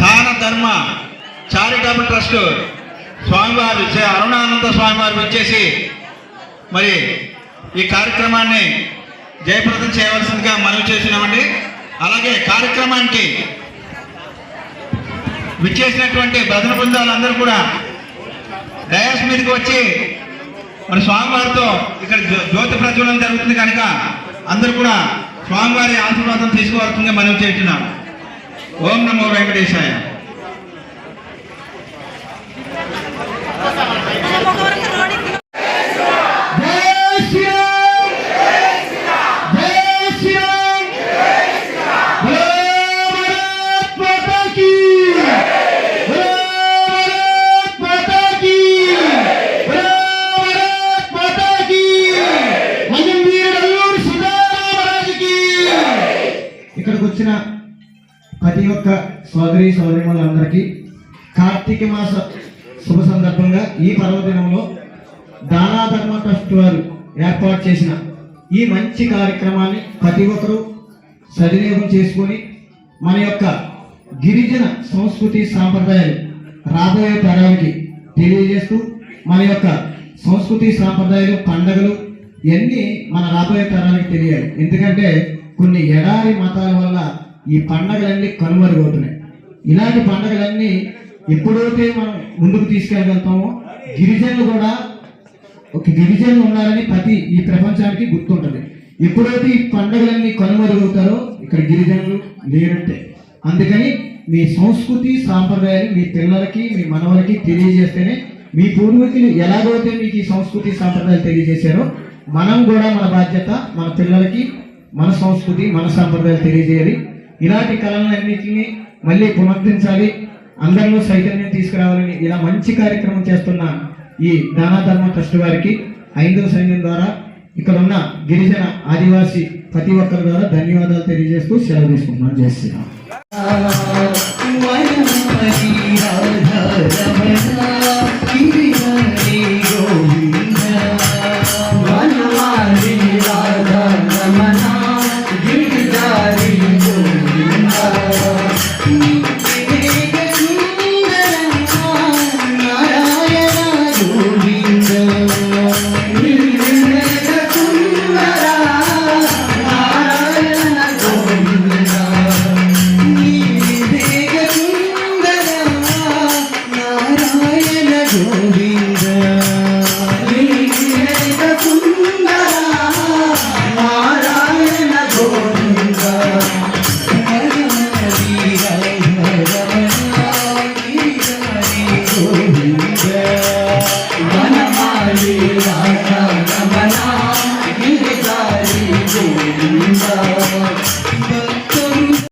దాన ధర్మ charitable trust స్వామివారు అరుణానంద స్వామివారు వచ్చేసి మరి ఈ కార్యక్రమాన్ని జయప్రదం చేయవలసిందిగా మనవి చేస్తున్నామండి. అలాగే కార్యక్రమానికి విచ్చేసినటువంటి భజన బృందాలందరూ కూడా డయాస్ మీదకి వచ్చి మరి స్వామివారితో ఇక్కడ జ్యోతి ప్రజ్వలన జరుగుతుంది కనుక అందరూ కూడా స్వామివారి ఆశీర్వాదం తీసుకోవాల్సిందిగా మనం చేస్తున్నాం. ఓం నమో వెంకటేశాయ. యొక్క సోదరి సోదరిమణులందరికీ కార్తీక మాస శుభ సందర్భంగా ఈ పర్వదినంలో దానా ధర్మ ట్రస్ట్ వారు ఏర్పాటు చేసిన ఈ మంచి కార్యక్రమాన్ని ప్రతి ఒక్కరూ సద్వినియోగం చేసుకొని మన యొక్క గిరిజన సంస్కృతి సాంప్రదాయాలు రాబోయే తరానికి తెలియజేస్తూ మన యొక్క సంస్కృతి సాంప్రదాయాలు పండగలు ఇవన్నీ మన రాబోయే తరానికి తెలియాలి. ఎందుకంటే కొన్ని ఎడారి మతాల వల్ల ఈ పండగలన్నీ కనుమరుగవుతున్నాయి. ఇలాంటి పండగలన్నీ ఎప్పుడైతే మనం ముందుకు తీసుకెళ్ళగలుగుతామో గిరిజనులు కూడా ఒక గిరిజనులు ఉన్నారని ప్రతి ఈ ప్రపంచానికి గుర్తుంటుంది. ఎప్పుడైతే ఈ పండుగలన్నీ కనుమరుగవుతారో ఇక్కడ గిరిజనులు లేనట్టే అందుకని మీ సంస్కృతి సాంప్రదాయాలు మీ పిల్లలకి మీ మనవలకి తెలియజేస్తేనే మీ పూర్వీకులు ఎలాగైతే మీకు ఈ సంస్కృతి సాంప్రదాయాలు తెలియజేశారో మనం కూడా మన బాధ్యత మన పిల్లలకి మన సంస్కృతి మన సాంప్రదాయాలు తెలియజేయాలి. ఇలాంటి కళలన్నింటినీ మళ్ళీ పునరుద్ధరించాలి అందరిలో చైతన్యం తీసుకురావాలని ఇలా మంచి కార్యక్రమం చేస్తున్న ఈ దానాధర్మ ట్రస్ట్ వారికి ఐదవ సైన్యం ద్వారా ఇక్కడ ఉన్న గిరిజన ఆదివాసి ప్రతి ఒక్కరి ద్వారా ధన్యవాదాలు తెలియజేస్తూ సెలవు తీసుకుంటున్నాను జై శ్రీరామ్. वन माली राधा नम